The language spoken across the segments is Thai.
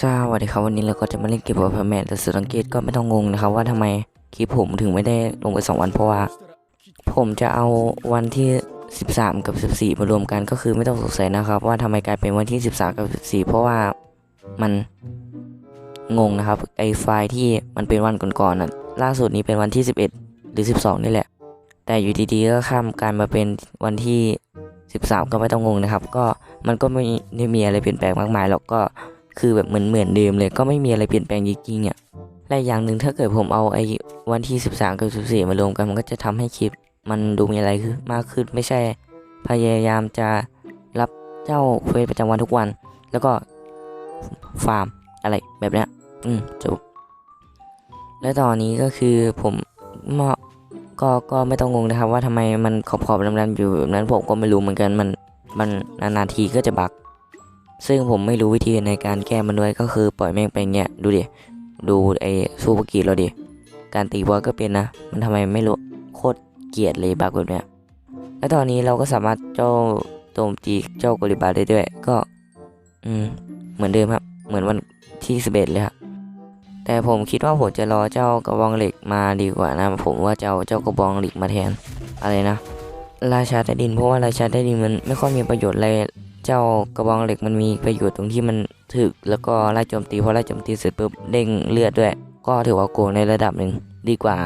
สวัสดีครับวันนี้เราก็จะมาเล่นเกมกับพแมนแต่สุดสังเกตก็ไม่ต้องงงนะครับว่าทำไมคลิปผมถึงไม่ได้ลงไป 2 วันเพราะว่า ผมจะเอาวันที่ 13 กับ 14 มารวมกันก็คือไม่ต้องสงสัยนะครับ ว่าทำไมกลายเป็นวันที่ 13 กับ 14 เพราะว่ามันงงนะครับไอไฟล์ที่มันเป็นวันก่อนๆน่ะล่าสุดนี้เป็นวันที่ 11 หรือ 12 นี่แหละ แต่อยู่ดีๆก็ข้ามการมาเป็นวันที่ 13 ก็ไม่ต้องงงนะครับ ก็มันก็ไม่ได้มีอะไรเปลี่ยนแปลงมากมายหรอกก็ คือแบบเหมือนเหมือนเดิมเลยก็ไม่มีอะไรเปลี่ยนแปลงจริงๆเนี่ยและอย่างหนึ่งถ้าเกิดผมเอาไอ้วันที่ 13 กับ 14 มารวมกันมันก็จะทำให้คลิป มันดูมีอะไรขึ้นมากขึ้นไม่ใช่ พยายามจะรับเจ้าเควสประจำวันทุกวัน แล้วก็ฟาร์มอะไรแบบเนี้ยอืมจบและตอนนี้ก็คือผมมาก็ก็ไม่ต้องงงนะครับว่าทำไมมันขอบขอบดำๆอยู่แบบนั้นผมก็ไม่รู้เหมือนกันมันมันนานๆทีก็จะบัก ซึ่งผมไม่รู้วิธีในการแก้มันด้วยก็คือปล่อยแม่งไปเงี้ยดูดิดูไอ้ซูเปอร์กีเราดิการตีบอลก็เป็นนะ มันทำไมไม่รู้โคตรเกลียดเลยบักแบบเนี้ยและตอนนี้เราก็สามารถเจ้าโจมตีเจ้ากริบาได้ด้วยก็ อืมเหมือนเดิมครับ เหมือนวันที่สิบเอ็ดเลยครับแต่ผมคิดว่าผมจะรอเจ้ากระบองเหล็กมาดีกว่านะ ผมว่าจะเอาเจ้ากระบองเหล็กมาแทนอะไรนะ ราชาใต้ดินเพราะว่าราชาใต้ดินมันไม่ค่อยมีประโยชน์อะไร เจ้ากระบองเหล็กมันมีประโยชน์ตรงที่มันถึกแล้วก็ไล่โจมตีพอไล่โจมตีเสร็จปุ๊บเด้งเลือดด้วย ก็ถือว่าโกงในระดับหนึ่งดีกว่า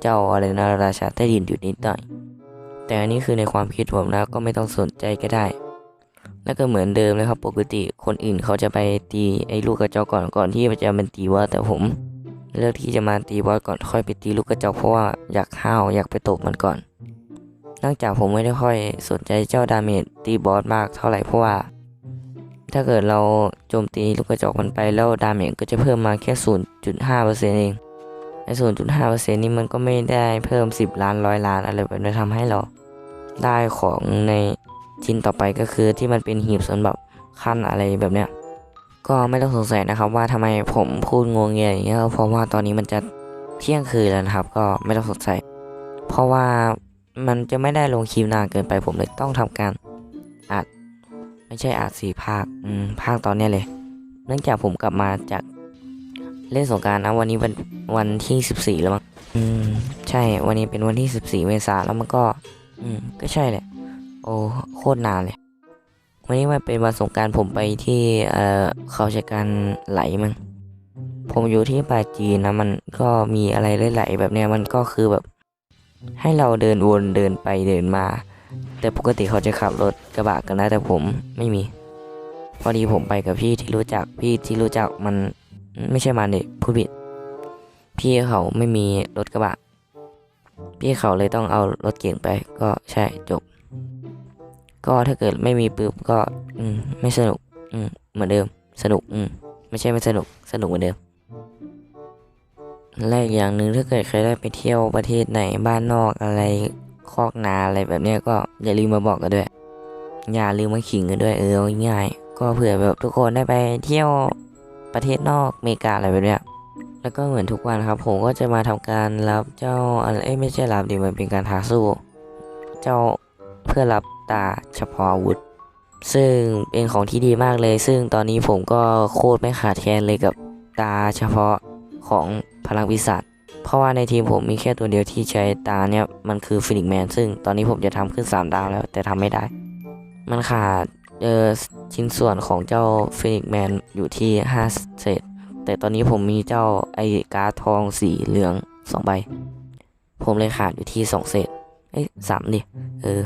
เจ้าอะไรนะราชาใต้ดินอยู่นิดหน่อย แต่อันนี้คือในความคิดผมนะก็ไม่ต้องสนใจก็ได้ แล้วก็เหมือนเดิมเลยครับปกติคนอื่นเขาจะไปตีไอ้ลูกกระจอกก่อนก่อนที่จะเป็นตีบอสแต่ผมเลือกที่จะมาตีบอสก่อนค่อยไปตีลูกกระจอกเพราะว่าอยากห้าวอยากไปตบมันก่อน นื่องจากผมไม่ได้ค่อยสนใจเจ้าดาเมจตีบอสมากเท่าไหร่เพราะว่า ถ้าเกิดเราโจมตีลูกกระจอกมันไปแล้วดาเมจก็จะเพิ่มมาแค่ 0.5%เองไอ้0.5%นี่มันก็ไม่ได้เพิ่ม 10 ล้านร้อยล้านอะไรแบบนี้ทำให้เราได้ของในชิ้นต่อไปก็คือที่มันเป็นหีบสำหรับขั้นอะไรแบบเนี้ยก็ไม่ต้องสงสัยนะครับว่าทำไมผมพูดงงเงียอย่างเงี้ยเพราะว่าตอนนี้มันจะเที่ยงคืนแล้วนะครับ ก็ไม่ต้องสงสัย เพราะว่า มันจะไม่ได้ลงคลิปนานเกินไปผมเลยต้องทำการอัด ไม่ใช่อัดสี่ภาคอืมภาคตอนนี้เลย เนื่องจากผมกลับมาจากเล่นสงการนะวันนี้วันวันที่สิบสี่แล้วมั้งอืมใช่วันนี้เป็นวันที่สิบสี่เมษาแล้วมันก็ อืมก็ใช่แหละ โอ้โคตรนานเลย วันนี้มันเป็นวันสงการผมไปที่เอ่อเขาใช้การไหลมั้งผมอยู่ที่ปาจีนนะมันก็มีอะไรไหลๆแบบเนี้ยมันก็คือแบบ ให้เราเดินวนเดินไปเดินมา แต่ปกติเขาจะขับรถกระบะกันนะแต่ผมไม่มี พอดีผมไปกับพี่ที่รู้จักพี่ที่รู้จักมันไม่ใช่มันเด็กผู้ผิด พี่เขาไม่มีรถกระบะ พี่เขาเลยต้องเอารถเก่งไป ก็ใช่จบ ก็ถ้าเกิดไม่มีปุ๊บก็ อืมไม่สนุก อืมเหมือนเดิม สนุก อืมไม่ใช่ไม่สนุก สนุกเหมือนเดิม และอีกอย่างหนึ่งถ้าเกิดใครได้ไปเที่ยวประเทศไหนบ้านนอกอะไรคอกนาอะไรแบบเนี้ยก็อย่าลืมมาบอกกันด้วย อย่าลืมมาขิงกันด้วยเออง่ายก็เผื่อแบบทุกคนได้ไปเที่ยวประเทศนอกอเมริกาอะไรแบบเนี้ยแล้วก็เหมือนทุกวันครับ ผมก็จะมาทำการรับเจ้าอะไรไม่ใช่รับดิมันเป็นการท้าสู้ เจ้าเพื่อรับตาเฉพาะอาวุธ ซึ่งเป็นของที่ดีมากเลย ซึ่งตอนนี้ผมก็โคตรไม่ขาดแคลนเลยกับตาเฉพาะ ของพลังวิสัทเพราะว่าในทีมผมมีแค่ตัวเดียวที่ใช้ตาเนี่ยมันคือฟินิกแมนซึ่งตอนนี้ผมจะทำขึ้น 3 ดาวแล้ว แต่ทำไม่ได้ มันขาดเออชิ้นส่วนของเจ้าฟินิกแมนอยู่ที่ 5 เศษ แต่ตอนนี้ผมมีเจ้าไอการ์ดทองสีเหลือง 2 ใบ ผมเลยขาดอยู่ที่ 2 เศษ เอ้ยสามดิ เออ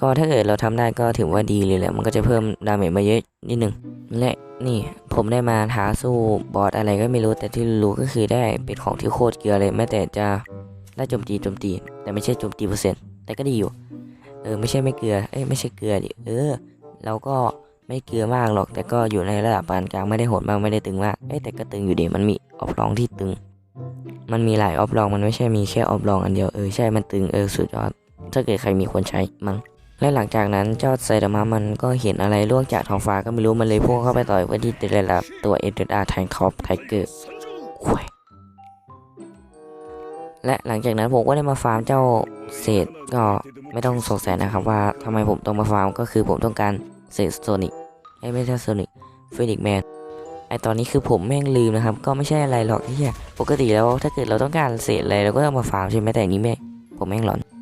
ก็ถ้าเกิดเราทำได้ก็ถือว่าดีเลยแหละ มันก็จะเพิ่มดาเมจมาเยอะนิดนึง และนี่ผมได้มาท้าสู้บอสอะไรก็ไม่รู้ แต่ที่รู้ก็คือได้เป็นของที่โคตรเกลือเลยแม้แต่จะได้โจมตีโจมตี แต่ไม่ใช่โจมตีเปอร์เซ็นต์ แต่ก็ดีอยู่ เออไม่ใช่ไม่เกลือ เอ้ยไม่ใช่เกลือดิ เออ เราก็ไม่เกลือมากหรอก แต่ก็อยู่ในระดับปานกลางไม่ได้โหดมากไม่ได้ตึงมาก เอ้ยแต่ก็ตึงอยู่ดี มันมีออฟลองที่ตึง มันมีหลายออฟลอง มันไม่ใช่มีแค่ออฟลองอันเดียว เออใช่ มันตึง เออสุดยอด ถ้าเกิดใครมีควรใช้มั้ง และหลังจากนั้นเจ้าไซดามะมันก็เห็นอะไรล่วงจากท้องฟ้าก็ไม่รู้มันเลยพุ่งเข้าไปต่อยไว้ที่เตเลลับตัวเอเดอาร์ไทท็อปไทเกอร์และหลังจากนั้นผมก็ได้มาฟาร์มเจ้าเศษก็ไม่ต้องสงสัยนะครับว่าทำไมผมต้องมาฟาร์มก็คือผมต้องการเศษโซนิกไอ้ไม่ใช่โซนิกฟินิกแมนไอตอนนี้คือผมแม่งลืมนะครับ ก็ไม่ใช่อะไรหรอกที่ปกติแล้วถ้าเกิดเราต้องการเศษอะไรเราก็ต้องมาฟาร์มใช่ไหมแต่อันนี้แม่ผมแม่งหลอน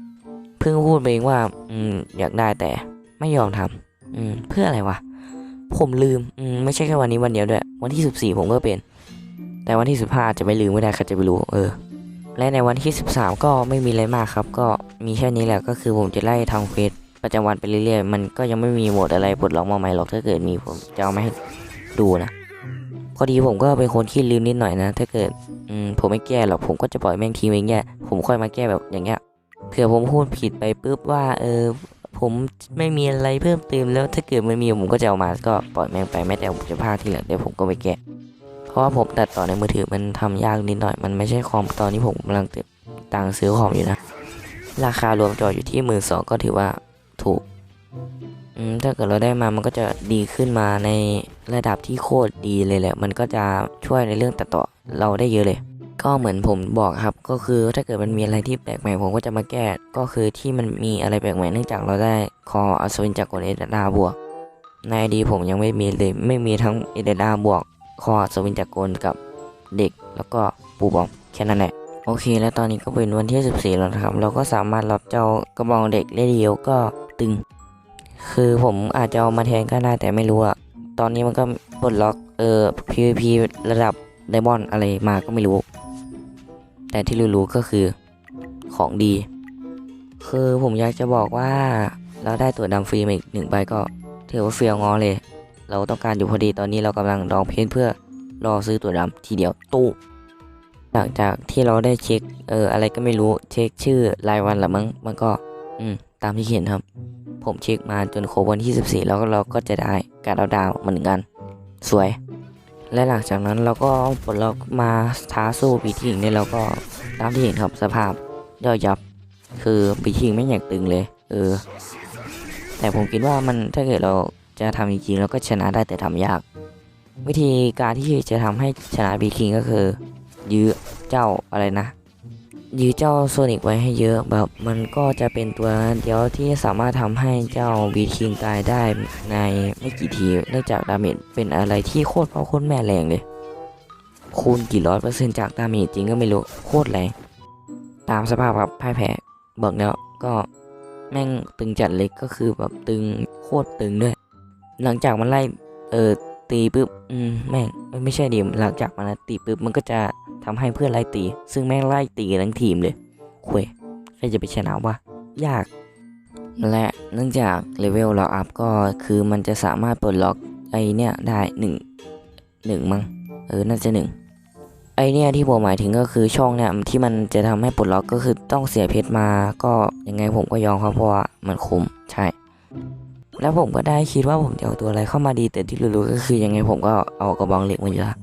พิ่งพูดไปเองว่า อืมอยากได้แต่ไม่ยอมทำอืมเพื่ออะไรวะผมลืมอืมไม่ใช่แค่วันนี้วันเดียวด้วย วันที่สิบสี่ผมก็เป็น แต่วันที่สิบห้าจะไม่ลืมไม่ได้ใครจะไปรู้ เออ และในวันที่สิบสามก็ไม่มีอะไรมากครับ ก็มีแค่นี้แหละก็คือผมจะไล่ทางเฟซประจำวันไปเรื่อยๆ มันก็ยังไม่มีโหมดอะไรปลดล็อกมาใหม่หรอกถ้าเกิดมีผมจะเอามาให้ดูนะพอดีผมก็เป็นคนขี้ลืมนิดหน่อยนะ ถ้าเกิดอืมผมไม่แก้หรอกผมก็จะปล่อยแม่งทิ้งไว้อย่างเงี้ยผมค่อยมาแก้แบบอย่างเงี้ย เผื่อผมพูดผิดไปปุ๊บว่าเออผมไม่มีอะไรเพิ่มเติมแล้วถ้าเกิดมันมีผมก็จะเอามาก็ปล่อยแม่งไปแม้แต่ผมจะพาที่หลังเดี๋ยวผมก็ไปแก้เพราะว่าผมตัดต่อในมือถือมันทำยากนิดหน่อยมันไม่ใช่คอมตอนนี้ผมกำลังติมตังซื้อคอมอยู่นะ ราคารวมจออยู่ที่หมื่นสองก็ถือว่าถูกถ้าเกิดเราได้มามันก็จะดีขึ้นมาในระดับที่โคตรดีเลยแหละ มันก็จะช่วยในเรื่องตัดต่อเราได้เยอะเลย ก็เหมือนผมบอกครับก็คือถ้าเกิดมันมีอะไรที่แปลกใหม่ผมก็จะมาแก้ก็คือที่มันมีอะไรแปลกใหม่เนื่องจากเราได้คออัศวินจากกลเอเดดาบวก ในอดีผมยังไม่มีเลยไม่มีทั้งเอเดดาบวก คออัศวินจากกลกับเด็ก แล้วก็ปูบอมแค่นั้นแหละโอเค แล้วตอนนี้ก็เป็นวันที่ 14 แล้วนะครับ เราก็สามารถรับเจ้ากระบองเด็กได้เดียวก็ตึง คือผมอาจจะเอามาแทนก็ได้แต่ไม่รู้อะตอนนี้มันก็ปลดล็อกเอ่อ PVP ระดับไดมอนด์อะไรมาก็ไม่รู้ แต่ที่รู้ๆก็คือของดี คือผมอยากจะบอกว่าเราได้ตัวดำฟรีมาอีกหนึ่งใบก็ถือว่าเฟียงอเลย เราต้องการอยู่พอดีตอนนี้เรากำลังดองเพนเพื่อรอซื้อตัวดำทีเดียวตู้หลังจากที่เราได้เช็คเอออะไรก็ไม่รู้เช็คชื่อรายวันละมั้งมันก็อืมตามที่เขียนครับ ผมเช็คมาจนโคบวันที่ 14 แล้วก็เราก็จะได้การเอาดาวเหมือนกัน สวย และหลังจากนั้นเราก็ปลดล็อกมาท้าสู้ปีทิงเนี่ยเราก็ตามที่เห็นครับสภาพย่อยยับ คือปีทิงไม่อยากตึงเลยเออแต่ผมคิดว่ามันถ้าเกิดเราจะทำจริงๆเราก็ชนะได้แต่ทำยาก วิธีการที่จะทำให้ชนะบีคิงก็คือ ยื้อเจ้าอะไรนะ ยื้อเจ้าโซนิกไว้ให้เยอะแบบมันก็จะเป็นตัวเดียวที่สามารถทำให้เจ้าบีคิงตายได้ในไม่กี่ทีเนื่องจากดาเมจเป็นอะไรที่โคตรพ่อโคตรแม่แรงเลย คูณกี่ร้อยเปอร์เซ็นต์จากดาเมจจริงก็ไม่รู้โคตรแรงตามสภาพครับพ่ายแพ้บอกแล้วก็แม่งตึงจัดเลยก็คือแบบตึงโคตรตึงด้วย หลังจากมันไล่เออ ตีปุ๊บอืมแม่งไม่ใช่ดิหลังจากมันตีปุ๊บมันก็จะทำให้เพื่อนไล่ตี ซึ่งแม่งไล่ตีทั้งทีมเลยคุยใครจะไปชนะวะยาก และเนื่องจากเลเวลเราอัพก็คือมันจะสามารถปลดล็อกไอเนี่ยได้หนึ่งหนึ่งมั้งเออน่าจะหนึ่งไอเนี่ยที่ผมหมายถึงก็คือช่องเนี่ยที่มันจะทำให้ปลดล็อกก็คือต้องเสียเพชรมาก็ยังไงผมก็ยอมครับเพราะว่ามันคุ้มใช่ แล้วผมก็ได้คิดว่าผมจะเอาตัวอะไรเข้ามาดีแต่ที่รู้ๆก็คือยังไงผมก็เอากระบองเหล็กมาอยู่ละ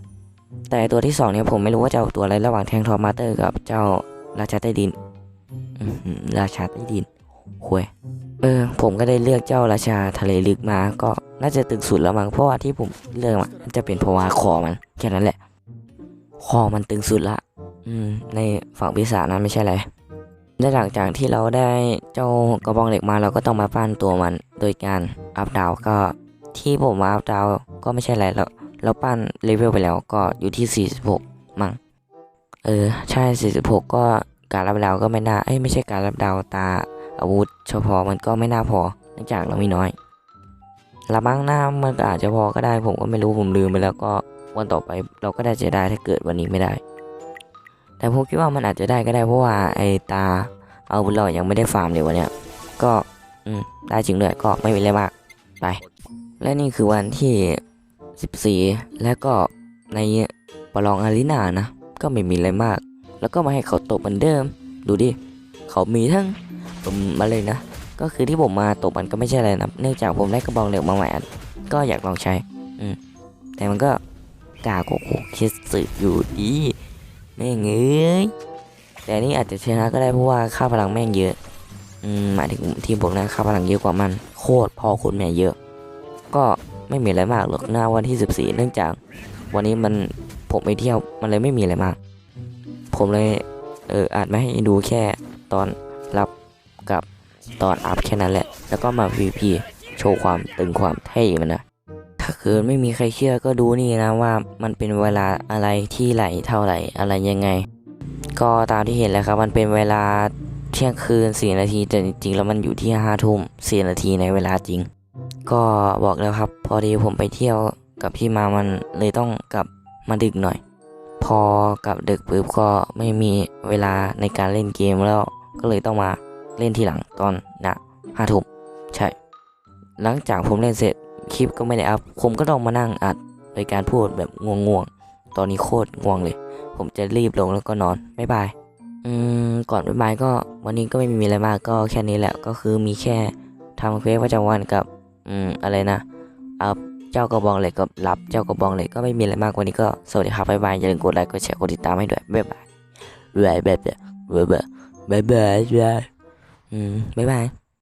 แต่ตัวที่สองเนี่ยผมไม่รู้ว่าจะเอาตัวอะไรระหว่างแทงทอมาเตอร์กับเจ้าราชาใต้ดินราชาใต้ดินคุยเออผมก็ได้เลือกเจ้าราชาทะเลลึกมา ก็น่าจะตึงสุดแล้วมั้งเพราะว่าที่ผมเลือกมันจะเป็นเพราะว่าคอมันแค่นั้นแหละคอมันตึงสุดละ อืม ในฝั่งปีศาจนั้นไม่ใช่อะไร และหลังจากที่เราได้เจ้ากระบองเหล็กมาเราก็ต้องมาปั้นตัวมัน โดยการอัพดาวก็ที่ผมมาอัพดาวก็ไม่ใช่อะไรเราเราปั้นเลเวลไปแล้วก็อยู่ที่ 46 มั้งเออใช่ 46 ก็การรับดาวก็ไม่น่าเอ้ยไม่ใช่การรับดาวตาอาวุธเฉพาะมันก็ไม่น่าพอเนื่องจากเรามีน้อยละมั้งหน้ามันอาจจะพอก็ได้ผมก็ไม่รู้ผมลืมไปแล้วก็วันต่อไปเราก็ได้จะได้ถ้าเกิดวันนี้ไม่ได้ แต่ผมคิดว่ามันอาจจะได้ก็ได้เพราะว่าไอตาเอาวุธเรายังไม่ได้ฟาร์มเลยวันเนี้ยก็อืมได้จริงด้วยก็ไม่มีอะไรมากไป และนี่คือวันที่ 14 และก็ในประลองอารีนานะ ก็ไม่มีอะไรมาก แล้วก็มาให้เขาตบเหมือนเดิม ดูดิ เขามีทั้งผมมาเลยนะ ก็คือที่ผมมาตบมันก็ไม่ใช่อะไรนะ เนื่องจากผมได้กระบองเหล็กมาใหม่ก็อยากลองใช้ อืมแต่มันก็กาโกโกคิดสึอยู่ดี แม่งเอ้ยแต่นี่อาจจะชนะก็ได้เพราะว่าค่าพลังแม่งเยอะอืมหมายถึงทีมผมนะค่าพลังเยอะกว่ามัน โคตรพอโคตรแม่เยอะ ก็ไม่มีอะไรมากหรอกหน้าวันที่ 14 เนื่องจาก วันนี้มันผมไปเที่ยวมันเลยไม่มีอะไรมาก ผมเลยเอออาจไม่ให้ดูแค่ตอนรับกับตอนอัพแค่นั้นแหละ แล้วก็มา VP โชว์ความตึงความเท่มันนะาาเกิดไม่มีใครเชื่อก็ดูนี่นะว่ามันเป็นเวลาอะไรที่ไหลเท่าไหร่อะไรยังไง ก็ตามที่เห็นแล้วครับ มันเป็นเวลาเที่ยงคืนสี่นาทีแต่จริงๆแล้วมันอยู่ที่ห้าทุ่มสี่นาทีในเวลาจริง ก็บอกแล้วครับ พอดีผมไปเที่ยวกับพี่มามันเลยต้องกลับมาดึกหน่อย พอกลับดึกปุ๊บก็ไม่มีเวลาในการเล่นเกมแล้วก็เลยต้องมาเล่นทีหลังตอนนะห้าทุ่มใช่ หลังจากผมเล่นเสร็จ คลิปก็ไม่ได้อัพผมก็ต้องมานั่งอัดโดยการพูดแบบง่วงๆ ตอนนี้โคตรง่วงเลย ผมจะรีบลงแล้วก็นอนบ๊ายบายอืมก่อนบ๊ายบายก็วันนี้ก็ไม่มีอะไรมากก็แค่นี้แหละก็คือมีแค่ทำเควสประจำวันกับอืมอะไรนะอัพเจ้ากระบองเหล็กกับรับเจ้ากระบองเหล็กก็ไม่มีอะไรมากวันนี้ก็สวัสดีครับบ๊ายบายอย่าลืมกดไลค์กดแชร์กดติดตามให้ด้วยบ๊ายบายบ๊ายบายบ๊ายบายบ๊ายบายบ๊ายบายบ๊ายบายอืมบ๊ายบาย